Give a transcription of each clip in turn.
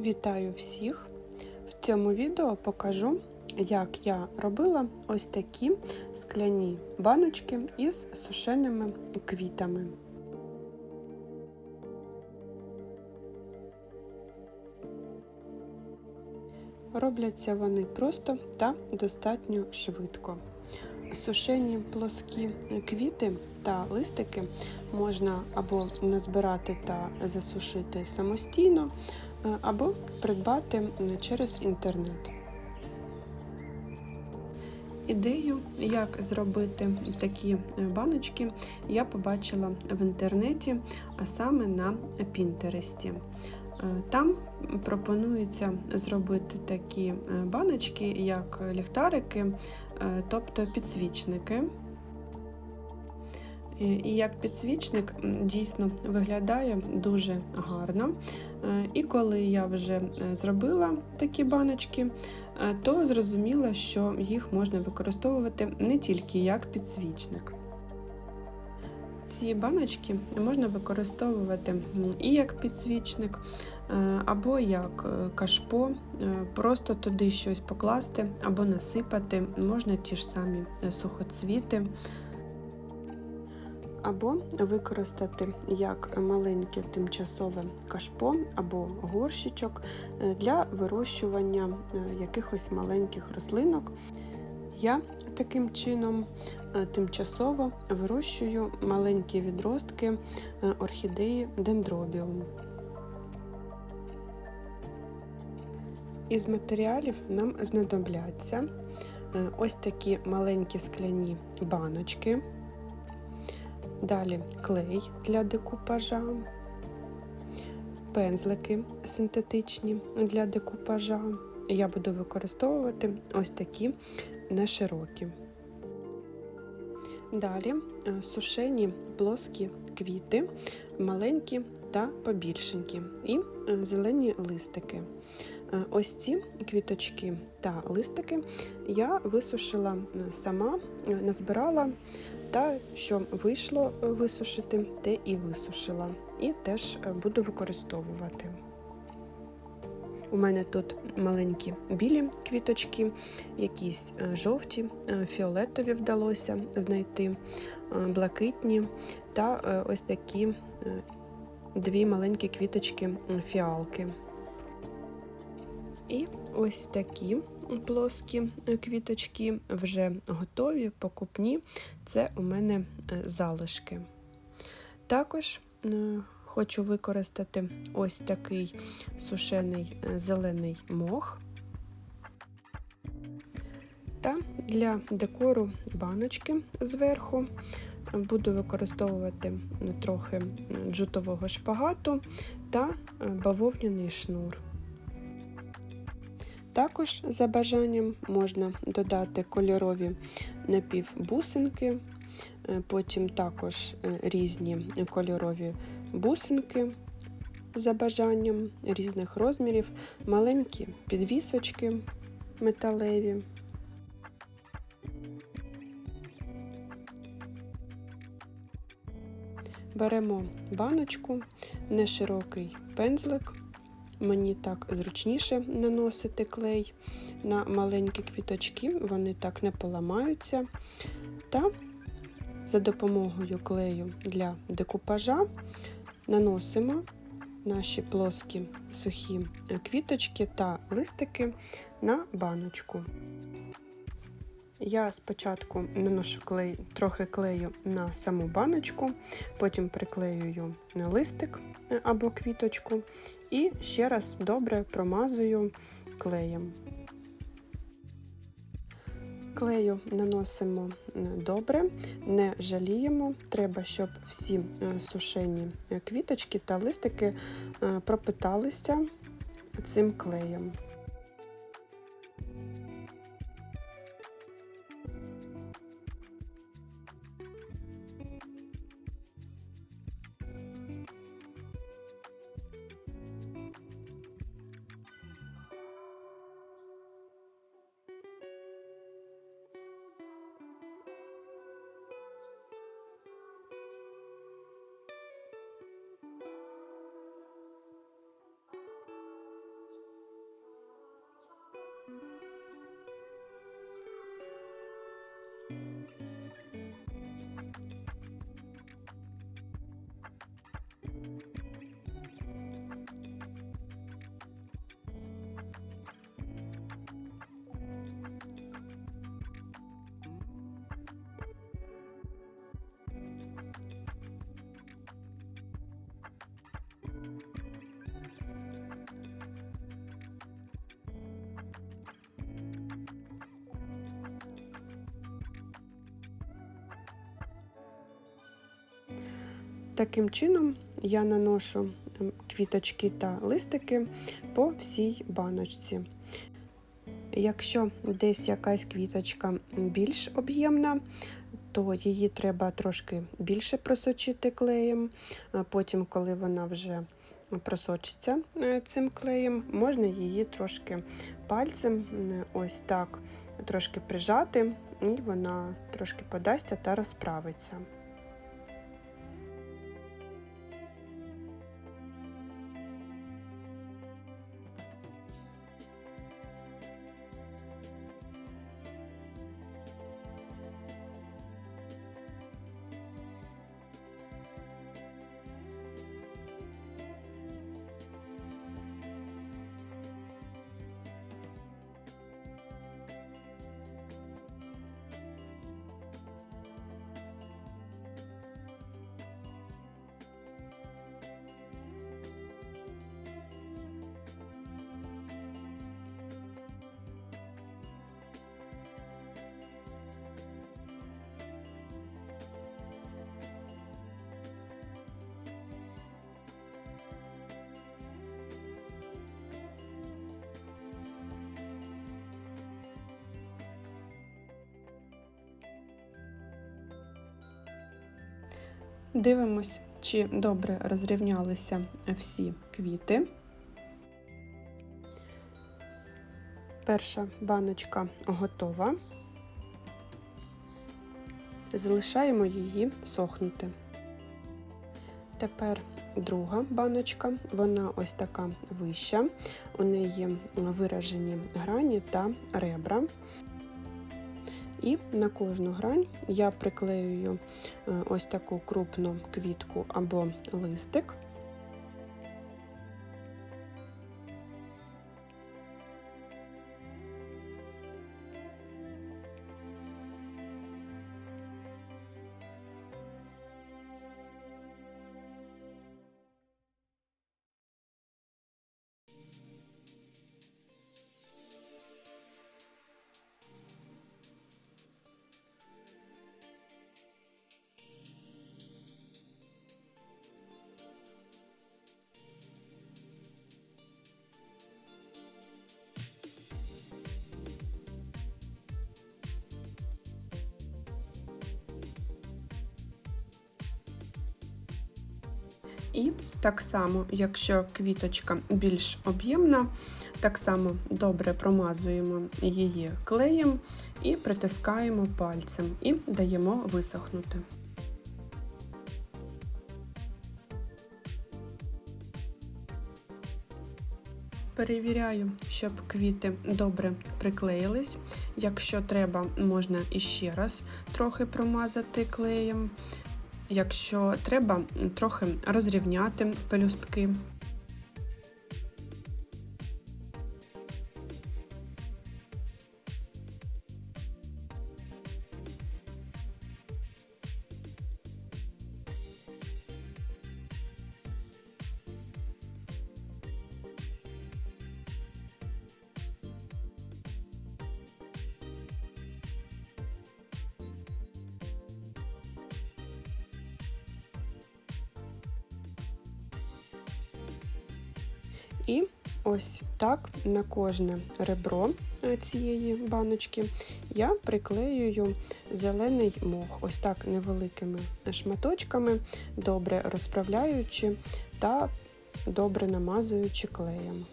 Вітаю всіх! В цьому відео покажу, як я робила ось такі скляні баночки із сушеними квітами. Робляться вони просто та достатньо швидко. Сушені плоскі квіти та листики можна або назбирати та засушити самостійно, або придбати через інтернет. Ідею, як зробити такі баночки, я побачила в інтернеті, а саме на Пінтересті. Е, там пропонується зробити такі е, баночки, як ліхтарики, е, тобто підсвічники. І як підсвічник дійсно виглядає дуже гарно. І коли я вже зробила такі баночки, то зрозуміла, що їх можна використовувати не тільки як підсвічник. Ці баночки можна використовувати і як підсвічник, е, або як е, кашпо, е, просто туди щось покласти або насипати, можна ті ж самі сухоцвіти. Або використати як маленьке тимчасове кашпо або горщичок для вирощування якихось маленьких рослинок. Я таким чином е, тимчасово вирощую маленькі відростки е, орхідеї дендробіум. Із матеріалів нам знадобляться е, ось такі маленькі скляні баночки, далі клей для декупажа, пензлики синтетичні для декупажа. Я буду використовувати ось такі не широкі. Далі е, сушені плоскі квіти, маленькі та побільшенькі, і е, зелені листики. Е, ось ці квіточки та листики я висушила сама, назбирала, та що вийшло висушити, те і висушила, і теж буду використовувати. У мене тут маленькі білі квіточки, якісь е, жовті, е, фіолетові вдалося знайти, е, блакитні та ось такі дві маленькі квіточки фіалки. І ось такі плоскі квіточки вже готові, покупні, це у мене залишки. Також Хочу використати ось такий сушений е, зелений мох. Та для декору баночки зверху буду використовувати трохи джутового шпагату та е, бавовняний шнур. Також, за бажанням, можна додати кольорові напівбусинки, е, потім також різні кольорові бусинки за бажанням різних розмірів, маленькі підвісочки металеві. Беремо баночку, неширокий пензлик, мені так зручніше наносити клей на маленькі квіточки, вони так не поламаються. Та за допомогою клею для декупажа наносимо наші плоскі сухі квіточки та листики на баночку. Я спочатку наношу клей, трохи клею на саму баночку, потім приклеюю листик або квіточку і ще раз добре промазую клеєм. Клею наносимо е, добре, не жаліємо. Треба, щоб всі е, сушені е, квіточки та листики пропиталися цим клеєм. Таким чином я наношу квіточки та листики по всій баночці. Якщо десь якась квіточка більш об'ємна, то її треба трошки більше просочити клеєм. Потім, коли вона вже просочиться е, цим клеєм, можна її трошки пальцем ось так трошки прижати, і вона трошки подасться та розправиться. Дивимось, чи добре розрівнялися всі квіти. Перша баночка готова. Залишаємо її сохнути. Тепер друга баночка, вона ось така вища, у неї виражені грані та ребра. І на кожну грань я приклеюю е, ось таку крупну квітку або листик. І так само, якщо квіточка більш об'ємна, так само добре промазуємо її клеєм і притискаємо пальцем і даємо висохнути. Перевіряю, щоб квіти добре приклеїлись. Якщо треба, можна іще раз трохи промазати клеєм. Якщо треба, трохи розрівняти пелюстки. І ось так на кожне ребро е, цієї баночки я приклеюю зелений мох, ось так невеликими шматочками, добре розправляючи та добре намазуючи клеєм.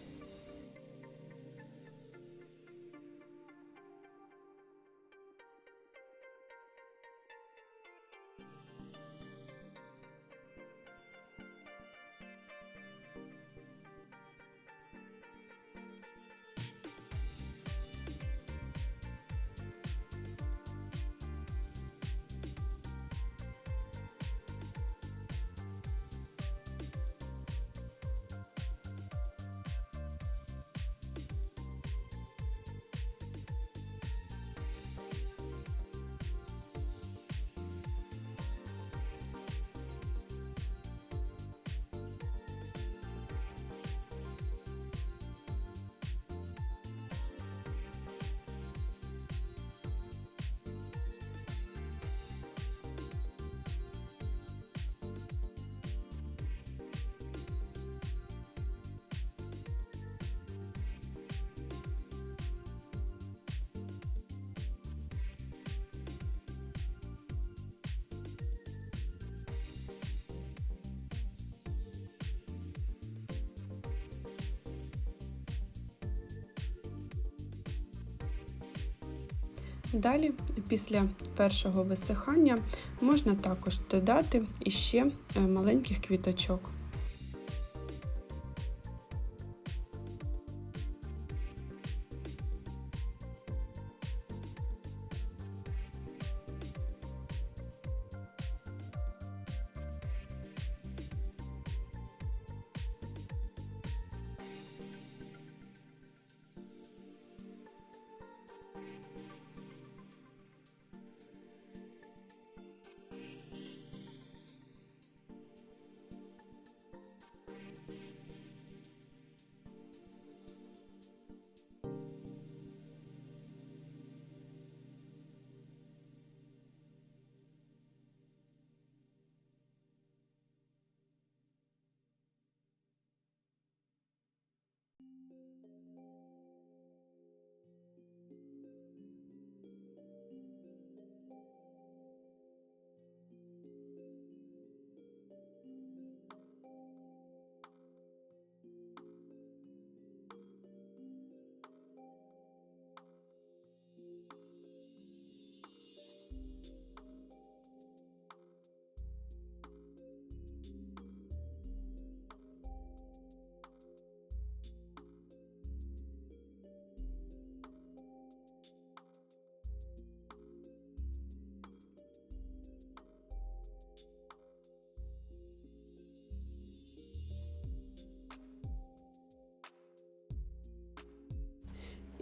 Далі, після першого висихання, можна також додати іще е, маленьких квіточок.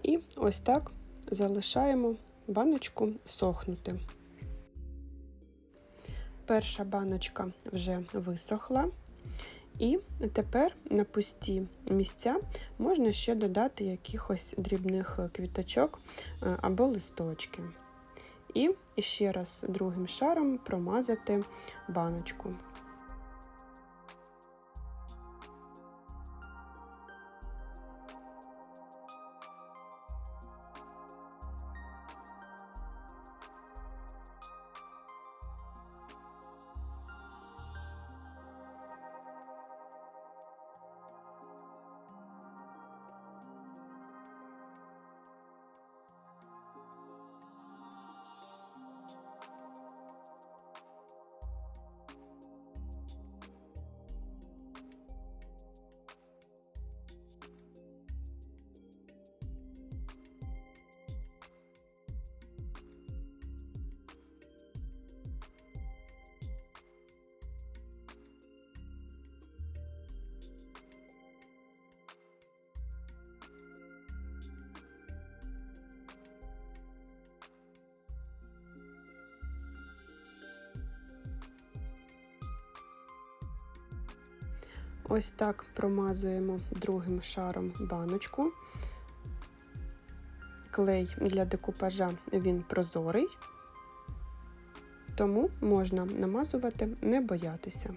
І ось так залишаємо баночку сохнути. Перша баночка вже висохла, і тепер на пусті місця можна ще додати якихось дрібних квіточок е, або листочки. І ще раз другим шаром промазати баночку. Ось так промазуємо другим шаром баночку. Клей для декупажа він прозорий, тому можна намазувати, не боятися.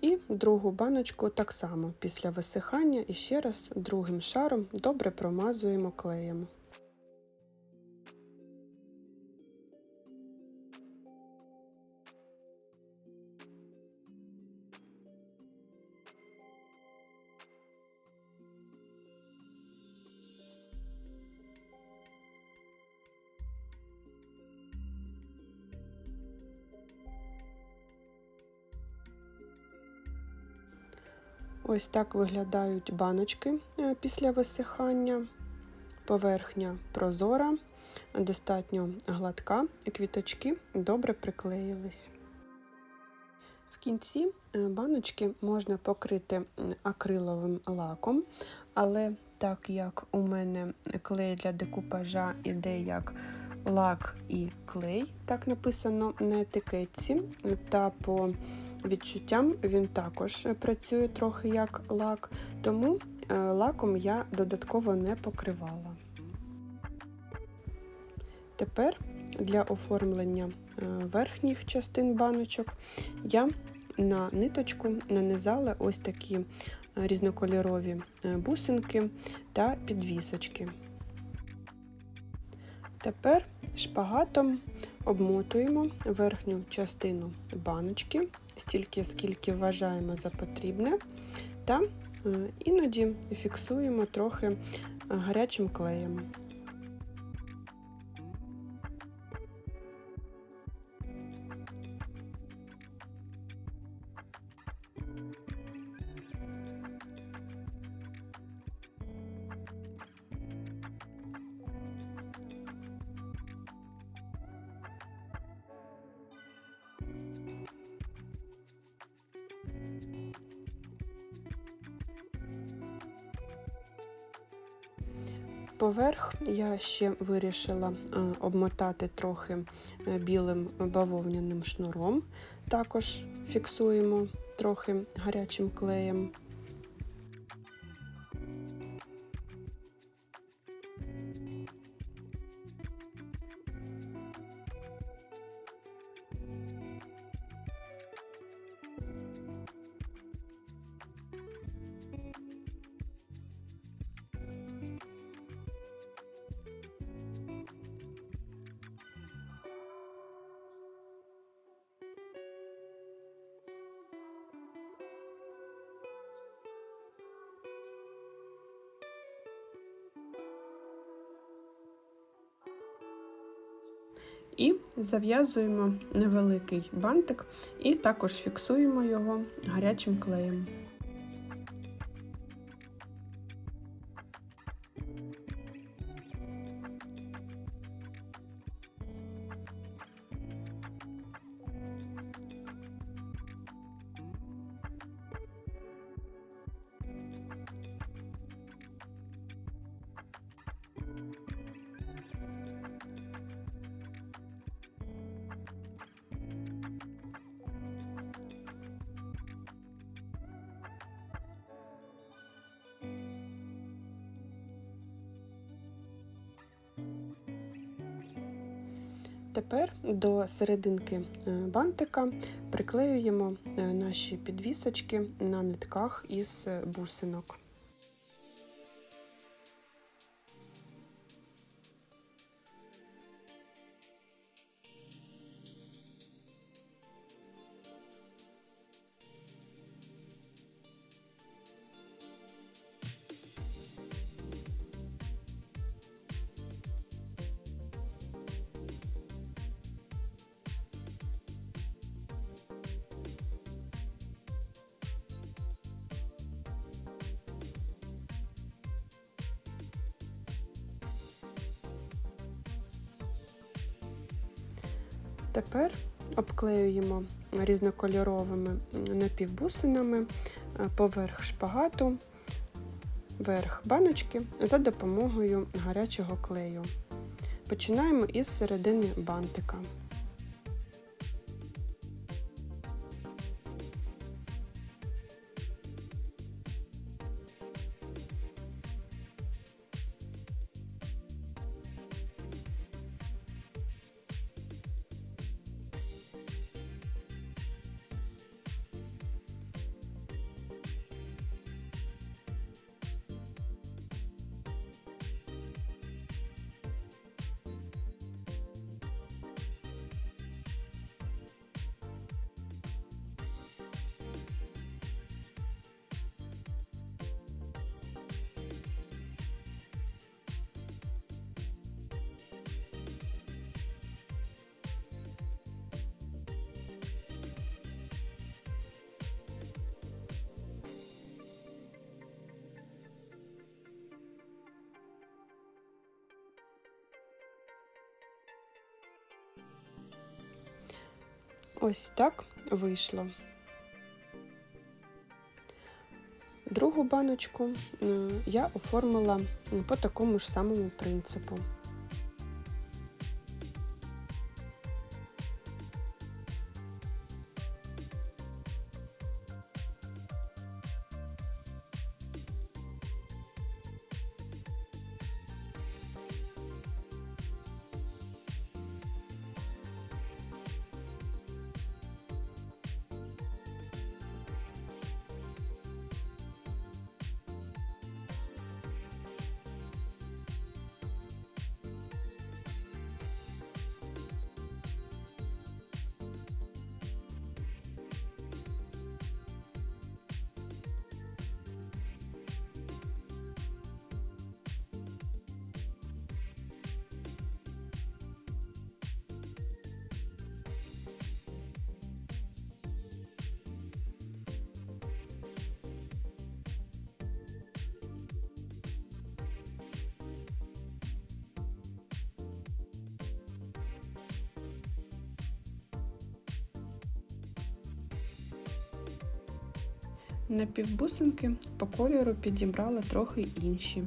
І другу баночку так само після висихання і ще раз другим шаром добре промазуємо клеєм. Ось так виглядають баночки е, після висихання. Поверхня прозора, достатньо гладка, квіточки добре приклеїлись. В кінці е, баночки можна покрити акриловим лаком, але так як у мене клей для декупажа іде як лак і клей, так написано на етикетці, та по відчуттям він також працює трохи як лак, тому е, лаком я додатково не покривала. Тепер для оформлення е, верхніх частин баночок я на ниточку нанизала ось такі е, різнокольорові бусинки та підвісочки. Тепер шпагатом обмотуємо верхню частину баночки, стільки, скільки вважаємо за потрібне, та е, іноді фіксуємо трохи гарячим клеєм. Поверх я ще вирішила е, обмотати трохи е, білим бавовняним шнуром, також фіксуємо трохи гарячим клеєм. І зав'язуємо невеликий бантик і також фіксуємо його гарячим клеєм. Тепер до серединки е, бантика приклеюємо е, наші підвісочки на нитках із е, бусинок. Тепер обклеюємо різнокольоровими напівбусинами е, поверх шпагату, верх баночки за допомогою гарячого клею. Починаємо із середини бантика. Ось так вийшло. Другу баночку е, я оформила по такому ж самому принципу. Напівбусинки по кольору підібрала трохи інші.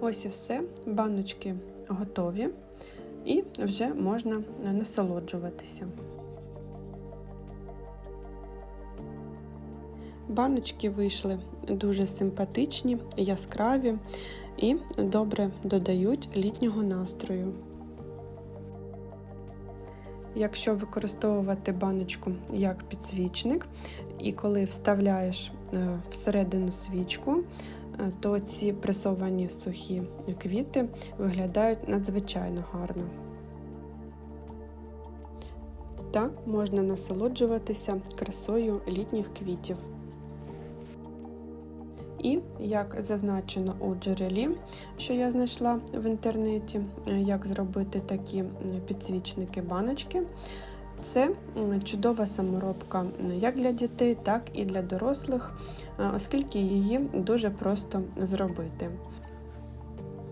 Ось і все, баночки готові, і вже можна насолоджуватися. Баночки вийшли дуже симпатичні, яскраві і добре додають літнього настрою. Якщо використовувати баночку як підсвічник, і коли вставляєш е, всередину свічку, то ці пресовані сухі квіти виглядають надзвичайно гарно. Та можна насолоджуватися красою літніх квітів. І, як зазначено у джерелі, що я знайшла в інтернеті, е, як зробити такі підсвічники-баночки, це чудова саморобка як для дітей, так і для дорослих, е, оскільки її дуже просто зробити.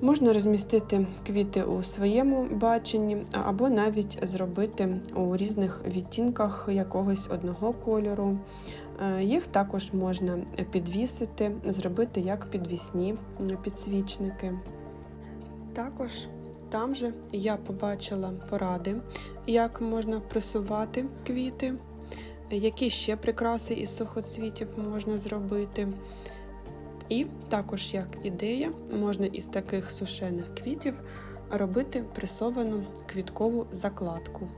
Можна розмістити квіти у своєму баченні, або навіть зробити у різних відтінках якогось одного кольору. Е, їх також можна підвісити, зробити як підвісні підсвічники. Також там же я побачила поради, як можна пресувати квіти, які ще прикраси із сухоцвітів можна зробити. І також, як ідея, можна із таких сушених квітів робити пресовану квіткову закладку.